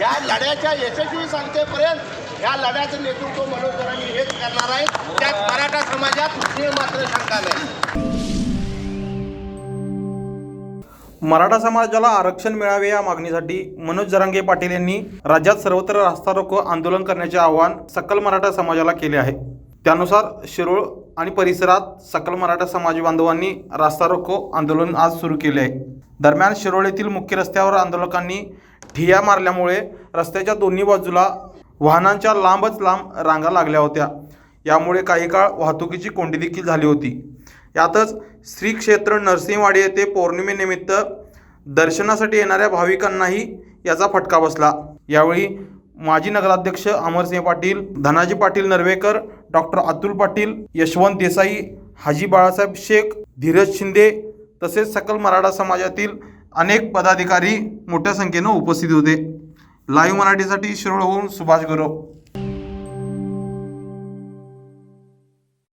या लढ्याच्या यशस्वी सांगतेपर्यंत या लढ्याचं नेतृत्व मनोज हेच करणार आहे. त्यात मराठा समाजात मात्र शंका नाही. मराठा समाजाला आरक्षण मिळावे या मागणीसाठी मनोज जरांगे पाटील यांनी राज्यात सर्वत्र रास्ता रोको आंदोलन करण्याचे आवाहन सकल मराठा समाजाला केले आहे. त्यानुसार शिरोळ आणि परिसरात सकल मराठा समाज बांधवांनी रास्ता रोको आंदोलन आज सुरू केले आहे. दरम्यान शिरोळ येथील मुख्य रस्त्यावर आंदोलकांनी ठिया मारल्यामुळे रस्त्याच्या दोन्ही बाजूला वाहनांच्या लांबच लांब रांगा लागल्या होत्या. यामुळे काही काळ वाहतुकीची कोंडी देखील झाली होती. यातच श्री क्षेत्र नरसिंहवाडी येथे पौर्णिमेनिमित्त दर्शनासाठी येणाऱ्या भाविकांनाही याचा फटका बसला. यावेळी माजी नगराध्यक्ष अमरसिंह पाटील धनाजी पाटील नर्वेकर डॉक्टर अतुल पाटील यशवंत देसाई हाजी बाळासाहेब शेख धीरज शिंदे तसेच सकल मराठा समाजातील अनेक पदाधिकारी मोठ्या संख्येनं उपस्थित होते. लाईव्ह मराठीसाठी शिरोळहून सुभाष गौरव.